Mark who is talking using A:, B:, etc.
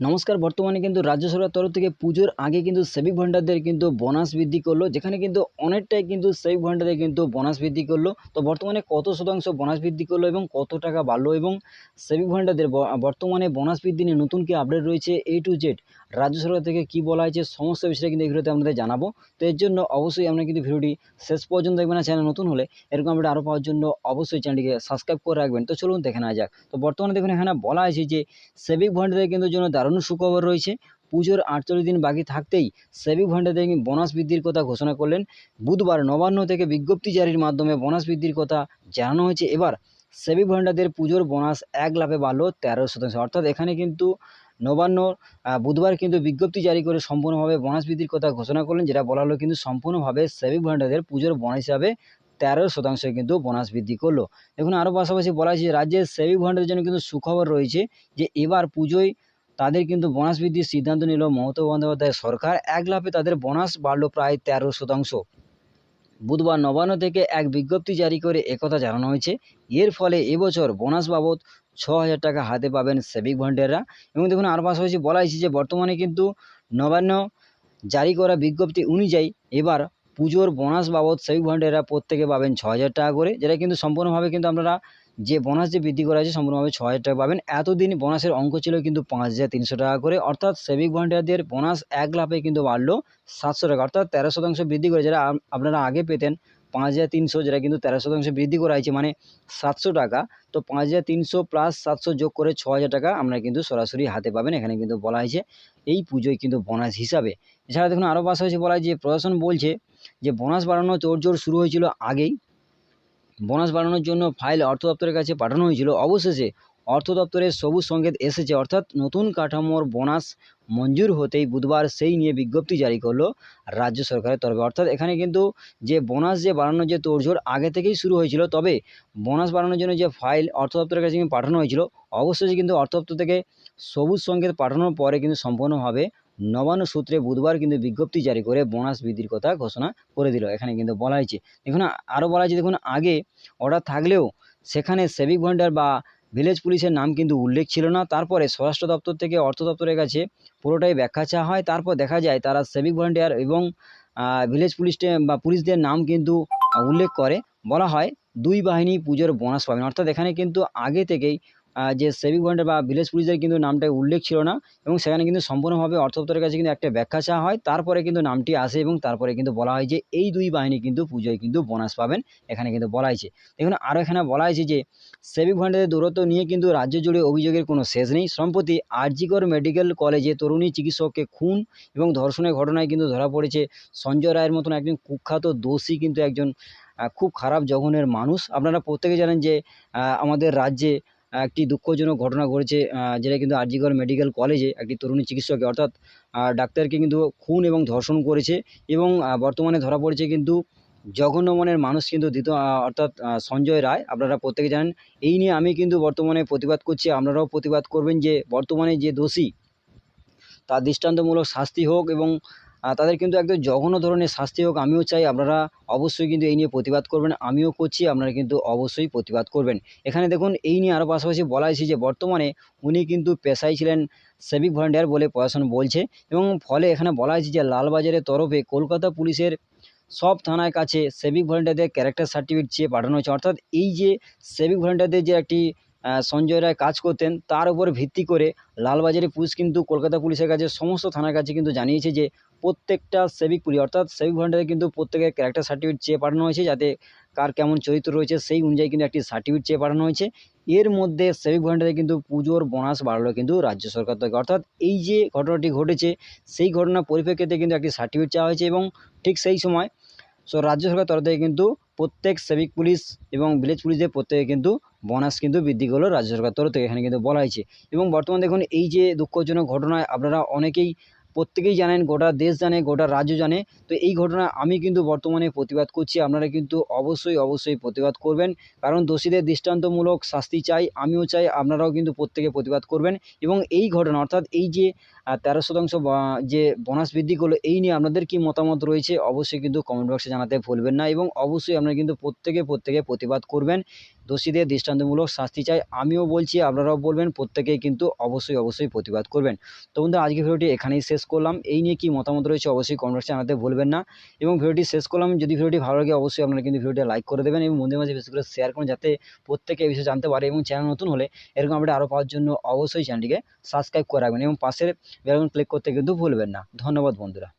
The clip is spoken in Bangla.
A: নমস্কার, বর্তমানে কিন্তু রাজ্য সরকার তরফ থেকে পুজোর আগে কিন্তু সেভিক ভান্ডারদের কিন্তু বোনাস বৃদ্ধি করল, যেখানে কিন্তু অনেকটাই কিন্তু সেভিক ভান্ডারে কিন্তু বোনাস বৃদ্ধি করল। তো বর্তমানে কত শতাংশ বোনাস বৃদ্ধি করল এবং কত টাকা বাড়লো এবং সেভিক ভান্ডারদের বর্তমানে বোনাস বৃদ্ধি নিয়ে নতুন কি আপডেট রয়েছে এ টু জেড রাজ্য সরকার থেকে কি বলা হয়েছে? সমস্ত বিষয়ে কিন্তু এই ভিডিওতে জানাব। তো এর জন্য অবশ্যই আপনারা কিন্তু ভিডিওটি শেষ পর্যন্ত দেখবেন না চ্যানেল নতুন হলে এরকম আপডেট আরও পাওয়ার জন্য অবশ্যই চ্যানেলটিকে সাবস্ক্রাইব করে রাখবেন। তো চলুন দেখে নেওয়া যাক। তো বর্তমানে দেখুন এখানে বলা হয়েছে যে সেভিক ভান্ডারের কিন্তু জন্য দারুণ সুখবর রয়েছে। পুজোর আটচল্লিশ দিন বাকি থাকতেই সেভিক ভান্ডারে বোনাস বৃদ্ধির কথা ঘোষণা করলেন। বুধবার নবান্ন থেকে বিজ্ঞপ্তি জারির মাধ্যমে বোনাস বৃদ্ধির কথা জানানো হয়েছে। এবার সেভিক ভান্ডারদের পুজোর বোনাস এক লাভে বাড়লো তেরো শতাংশ। অর্থাৎ এখানে কিন্তু নবান্ন বুধবার কিন্তু বিজ্ঞপ্তি জারি করে সম্পূর্ণভাবে বোনাস বৃদ্ধির কথা ঘোষণা করলেন, যেটা বলা হলো কিন্তু সম্পূর্ণভাবে সেভিক ভান্ডারদের পুজোর বোনাস হিসাবে তেরো শতাংশ কিন্তু বোনাস বৃদ্ধি করল। দেখুন, আরও পাশাপাশি বলা হয়েছে রাজ্যের সেভিক ভান্ডারের জন্য কিন্তু সুখবর রয়েছে যে, এবার পুজোয় তাদের কিন্তু বোনাস বৃদ্ধির সিদ্ধান্ত নিল মমতা বন্দ্যোপাধ্যায় সরকার। এক লাফে তাদের বোনাস বাড়লো প্রায় তেরো শতাংশ। বুধবার নবান্ন থেকে এক বিজ্ঞপ্তি জারি করে একথা জানানো হয়েছে। এর ফলে এবছর বোনাস বাবদ ছ হাজার টাকা হাতে পাবেন সেভিক ভলেন্টিয়াররা এবং দেখুন আর পাশাপাশি বলা হয়েছে যে, বর্তমানে কিন্তু নবান্ন জারি করা বিজ্ঞপ্তি অনুযায়ী এবার পুজোর বোনাস বাবদ সেভিক ভলেন্টিয়াররা প্রত্যেকে পাবেন ছ হাজার টাকা করে, যেটা কিন্তু সম্পূর্ণভাবে কিন্তু আপনারা যে বোনাস যে বৃদ্ধি করা হয়েছে সম্পূর্ণভাবে ছ হাজার টাকা পাবেন। এতদিন বোনাসের অঙ্ক ছিল কিন্তু পাঁচ হাজার তিনশো টাকা করে। অর্থাৎ সেভিক ভলেন্টিয়ারদের বোনাস এক লাফে কিন্তু বাড়লো সাতশো টাকা। অর্থাৎ তেরো শতাংশ বৃদ্ধি করে আপ- আপনারা আগে পেতেন, পাঁচ হাজার তিনশো যেটা কিন্তু তেরো শতাংশ বৃদ্ধি করা হয়েছে মানে সাতশো টাকা, তো পাঁচ হাজার তিনশো প্লাস সাতশো যোগ করে ছ হাজার টাকা আপনারা কিন্তু সরাসরি হাতে পাবেন। এখানে কিন্তু বলা হয়েছে এই পুজোয় কিন্তু বোনাস হিসাবে। এছাড়া দেখুন আরও পাশাপাশি বলা হয় যে প্রশাসন বলছে যে বোনাস বাড়ানোর তোড়জোড় শুরু হয়েছিল আগেই। বোনাস বাড়ানোর জন্য ফাইল অর্থ দপ্তরের কাছে পাঠানো হয়েছিল। অবশেষে অর্থ দপ্তরের সবুজ সংকেত এসেছে, অর্থাৎ নতুন কাঠামোর বোনাস মঞ্জুর হতেই বুধবার সেই নিয়ে বিজ্ঞপ্তি জারি করল রাজ্য সরকারের তরফে। অর্থাৎ এখানে কিন্তু যে বোনাস যে বাড়ানোর যে তোড়জোড় আগে থেকেই শুরু হয়েছিল, তবে বোনাস বাড়ানোর জন্য যে ফাইল অর্থ দপ্তরের কাছে পাঠানো হয়েছিল অবশ্যই কিন্তু অর্থ দপ্তর থেকে সবুজ সংকেত পাঠানোর পরে কিন্তু সম্পূর্ণভাবে নবান্ন সূত্রে বুধবার কিন্তু বিজ্ঞপ্তি জারি করে বোনাস বৃদ্ধির কথা ঘোষণা করে দিল। এখানে কিন্তু বলা হয়েছে, দেখুন আরও বলা হয়েছে, দেখুন, আগে অর্ডার থাকলেও সেখানে সেভিক ভলেন্টিয়ার বা ভিলেজ পুলিশের নাম কিন্তু উল্লেখ ছিল না। তারপরে স্বরাষ্ট্র দপ্তর থেকে অর্থ দপ্তরের কাছে পুরোটাই ব্যাখ্যা চাওয়া হয়। তারপর দেখা যায়, তারা সেভিক ভলেন্টিয়ার এবং ভিলেজ পুলিশ বা পুলিশদের নাম কিন্তু উল্লেখ করে। বলা হয়, দুই বাহিনী পুজোর বোনাস পাবেন। অর্থাৎ এখানে কিন্তু আগে থেকেই যে সেভিং ভলেন্টিয়ার বা ভিলেজ পুলিশদের কিন্তু নামটা উল্লেখ ছিল না এবং সেখানে কিন্তু সম্পূর্ণভাবে অর্থ দপ্তরের কাছে কিন্তু একটা ব্যাখ্যা চাওয়া হয়। তারপরে কিন্তু নামটি আসে এবং তারপরে কিন্তু বলা হয় যে এই দুই বাহিনী কিন্তু পুজোয় কিন্তু বোনাস পাবেন, এখানে কিন্তু বলা হয়েছে। দেখুন আরও এখানে বলা হয়েছে যে সেভিং ভলেন্টিয়ারদের দূরত্ব নিয়ে কিন্তু রাজ্য জুড়ে অভিযোগের কোনো শেষ নেই। সম্প্রতি আরজিকর মেডিকেল কলেজে তরুণী চিকিৎসককে খুন এবং ধর্ষণের ঘটনায় কিন্তু ধরা পড়েছে সঞ্জয় রায়ের মতন একজন কুখ্যাত দোষী কিন্তু একজন খুব খারাপ জঘনের মানুষ। আপনারা প্রত্যেকে জানেন যে আমাদের রাজ্যে একটি দুঃখজনক ঘটনা ঘটেছে যেটা কিন্তু আরজিকর মেডিকেল কলেজে একটি তরুণী চিকিৎসককে অর্থাৎ ডাক্তারকে কিন্তু খুন এবং ধর্ষণ করেছে এবং বর্তমানে ধরা পড়েছে কিন্তু জঘন্য মনের মানুষ কিন্তু দ্বিতীয় অর্থাৎ সঞ্জয় রায়। আপনারা প্রত্যেকে জানেন, এই নিয়ে আমি কিন্তু বর্তমানে প্রতিবাদ করছি। আপনারাও প্রতিবাদ করবেন যে বর্তমানে যে দোষী, তার দৃষ্টান্তমূলক শাস্তি হোক এবং তাদের কিন্তু একদম জঘন্য ধরনের শাস্তি হোক, আমিও চাই আপনারা অবশ্যই কিন্তু এই নিয়ে প্রতিবাদ করবেন, আমিও করছি, আপনারা কিন্তু অবশ্যই প্রতিবাদ করবেন। এখানে দেখুন, এই নিয়ে আরও পাশাপাশি বলা হয়েছে যে, বর্তমানে উনি কিন্তু পেশায় ছিলেন সেভিক ভলেন্টিয়ার বলে প্রশাসন বলছে এবং ফলে এখানে বলা হয়েছে যে, লালবাজারের তরফে কলকাতা পুলিশের সব থানার কাছে সেভিক ভলেন্টিয়ারদের ক্যারেক্টার সার্টিফিকেট চেয়ে পাঠানো হয়েছে। অর্থাৎ এই যে সেভিক ভলেন্টিয়ারদের যে একটি সঞ্জয় রায় কাজ করতেন, তার উপর ভিত্তি করে লালবাজারে পুলিশ কিন্তু কলকাতা পুলিশের কাছে, সমস্ত থানার কাছে কিন্তু জানিয়েছে যে প্রত্যেকটা সেভিক পুলিশ অর্থাৎ সেভিক ভলেন্টিয়ার কিন্তু প্রত্যেকের ক্যারেক্টার সার্টিফিকেট চেয়ে পাঠানো হয়েছে যাতে কার কেমন চরিত্র রয়েছে, সেই অনুযায়ী কিন্তু একটি সার্টিফিকেট চেয়ে পাঠানো হয়েছে। এর মধ্যে সেভিক ভলেন্টিয়ার কিন্তু পুজোর বোনাস বাড়লো কিন্তু রাজ্য সরকার থেকে। অর্থাৎ এই যে ঘটনাটি ঘটেছে, সেই ঘটনার পরিপ্রেক্ষিতে কিন্তু একটি সার্টিফিকেট চাওয়া হয়েছে এবং ঠিক সেই সময়, সো রাজ্য সরকার তরফ থেকে কিন্তু প্রত্যেক সেভিক পুলিশ এবং ভিলেজ পুলিশদের প্রত্যেকে কিন্তু বোনাস কিন্তু বৃদ্ধি করল রাজ্য সরকার তরফ থেকে, এখানে কিন্তু বলা হয়েছে। এবং বর্তমানে দেখুন, এই যে দুঃখজনক ঘটনায় আপনারা অনেকেই প্রত্যেকেই জানেন, গোটা দেশ জানে, গোটা রাজ্য জানে, তো এই ঘটনায় আমি কিন্তু বর্তমানে প্রতিবাদ করছি, আপনারা কিন্তু অবশ্যই অবশ্যই প্রতিবাদ করবেন। কারণ দোষীদের দৃষ্টান্তমূলক শাস্তি চাই, আমিও চাই, আপনারাও কিন্তু প্রত্যেকে প্রতিবাদ করবেন। এবং এই ঘটনা, অর্থাৎ এই যে তেরো শতাংশ যে বোনাস বৃদ্ধি করল, এই নিয়ে আপনাদের কি মতামত রয়েছে? অবশ্যই কিন্তু কমেন্ট বক্সে জানাতে ভুলবেন না এবং অবশ্যই আপনারা কিন্তু প্রত্যেকে প্রত্যেকে প্রতিবাদ করবেন। দোষীদের দৃষ্টান্তমূলক শাস্তি চাই। আমিও বলছি, আপনারাও বলবেন, প্রত্যেকেই কিন্তু অবশ্যই অবশ্যই প্রতিবাদ করবেন। তো বন্ধু আজকে ভিডিওটি এখানেই শেষ করলাম। এই নিয়ে কি মতামত রয়েছে অবশ্যই কমেন্ট বক্সে জানাতে ভুলবেন না। এবং ভিডিওটি শেষ করলাম। যদি ভিডিওটি ভালো লাগে, অবশ্যই আপনারা কিন্তু ভিডিওটি লাইক করে দেবেন এবং বন্ধুদের মাঝে বেশি করে শেয়ার করুন যাতে প্রত্যেকে এই বিষয়ে জানতে পারে এবং চ্যানেল নতুন হলে এরকম আপডেট আরও পাওয়ার জন্য অবশ্যই চ্যানেলটিকে সাবস্ক্রাইব করে রাখবেন। এবং পাশের বেলকন ক্লিক করতে কিন্তু ভুলবেন না। ধন্যবাদ বন্ধুরা।